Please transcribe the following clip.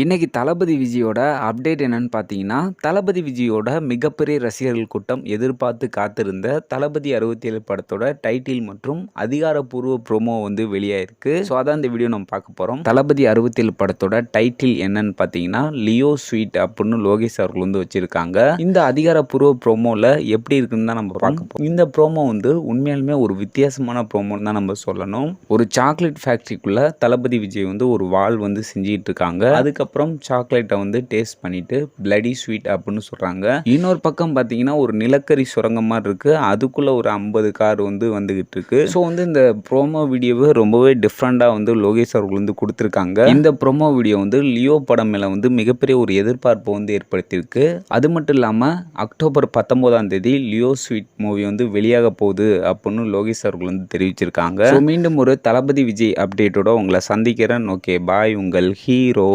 இன்றைக்கி தளபதி விஜயோட அப்டேட் என்னன்னு பார்த்தீங்கன்னா, தளபதி விஜயோட மிகப்பெரிய ரசிகர்கள் கூட்டம் எதிர்பார்த்து காத்திருந்த தளபதி 67 படத்தோட டைட்டில் மற்றும் அதிகாரப்பூர்வ ப்ரோமோ வந்து வெளியாயிருக்கு. ஸோ அதான் இந்த வீடியோ நம்ம பார்க்க போகிறோம் தளபதி 67 படத்தோட டைட்டில் என்னன்னு பார்த்தீங்கன்னா, லியோ ஸ்வீட் அப்படின்னு லோகேஷ் அவர்கள் வந்து வச்சுருக்காங்க இந்த அதிகாரப்பூர்வ ப்ரோமோவில் எப்படி இருக்குன்னு தான் நம்ம பார்க்க போகிறோம் இந்த ப்ரோமோ வந்து உண்மையாலுமே ஒரு வித்தியாசமான ப்ரோமோன்னு தான் நம்ம சொல்லணும். ஒரு சாக்லேட் ஃபேக்ட்ரிக்குள்ளே தளபதி விஜய் வந்து ஒரு வாள் வந்து செஞ்சிகிட்டு இருக்காங்க. அதுக்கு அதுக்கப்புறம் சாக்லேட்டை வந்து டேஸ்ட் பண்ணிட்டு பிளடி ஸ்வீட் அப்படின்னு சொல்கிறாங்க இன்னொரு பக்கம் பார்த்தீங்கன்னா ஒரு நிலக்கரி சுரங்கம் மாதிரி இருக்கு. அதுக்குள்ள ஒரு 50 கார் வந்து வந்துகிட்டு இருக்கு. ஸோ வந்து இந்த ப்ரோமோ வீடியோவை ரொம்பவே டிஃப்ரெண்டாக வந்து லோகேஷ் அவர்கள் வந்து கொடுத்துருக்காங்க. இந்த ப்ரோமோ வீடியோ வந்து லியோ படம் மேல வந்து மிகப்பெரிய ஒரு எதிர்பார்ப்பை வந்து ஏற்படுத்தியிருக்கு. அது மட்டும் இல்லாமல் அக்டோபர் 19ஆம் தேதி லியோ ஸ்வீட் மூவி வந்து வெளியாக போகுது அப்படின்னு லோகேஷ் அவர்கள் வந்து தெரிவிச்சிருக்காங்க. ஸோ மீண்டும் ஒரு தளபதி விஜய் அப்டேட்டோட உங்களை சந்திக்கிறேன். ஓகே பாய் உங்கள் ஹீரோ.